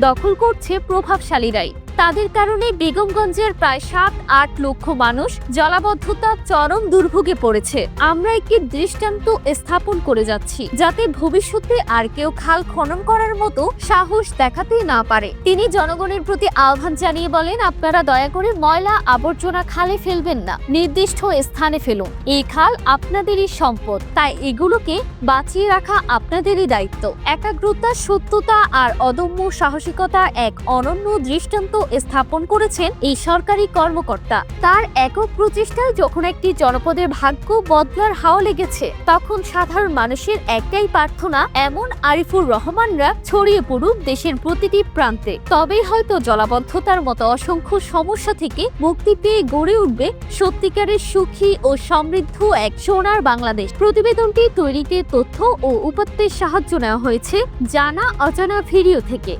দখল করছে প্রভাবশালীরাই। তাদের কারণে বেগমগঞ্জের প্রায় সাত, আট লক্ষ মানুষ জলাবদ্ধতা চরম দুর্ভোগে পড়েছে। আমরা একটি দৃষ্টান্ত স্থাপন করে যাচ্ছি, যাতে ভবিষ্যতে আর কেউ খাল খনন করার মতো সাহস দেখাতে না পারে। তিনি জনগণের প্রতি আহ্বান জানিয়ে বলেন, আপনারা দয়া করে ময়লা আবর্জনা খালে ফেলবেন না, নির্দিষ্ট স্থানে ফেলুন। এই খাল আপনাদেরই সম্পদ, তাই এগুলোকে বাঁচিয়ে রাখা আপনাদেরই দায়িত্ব। একাগ্রতা, সত্যতা আর অদম্য সাহসিকতা এক অনন্য দৃষ্টান্ত স্থাপন করেছেন এই সরকারি কর্মকর্তা। তার একক প্রচেষ্টায় যখন একটি জনপদের ভাগ্য বদলার হাওয়া লেগেছে, তখন সাধারণ মানুষের একটাই প্রার্থনা, এমন আরিফুর রহমানরা ছড়িয়ে পড়ুক দেশের প্রতিটি প্রান্তে। তবেই হয়তো জলাবদ্ধতার মতো অসংখ্য সমস্যা থেকে মুক্তি পেয়ে গড়ে উঠবে সত্যিকারের সুখী ও সমৃদ্ধ এক সোনার বাংলাদেশ। প্রতিবেদনটি তৈরিতে তথ্য ও উপাত্তের সাহায্য নেওয়া হয়েছে, জানা অজানা ভিডিও থেকে।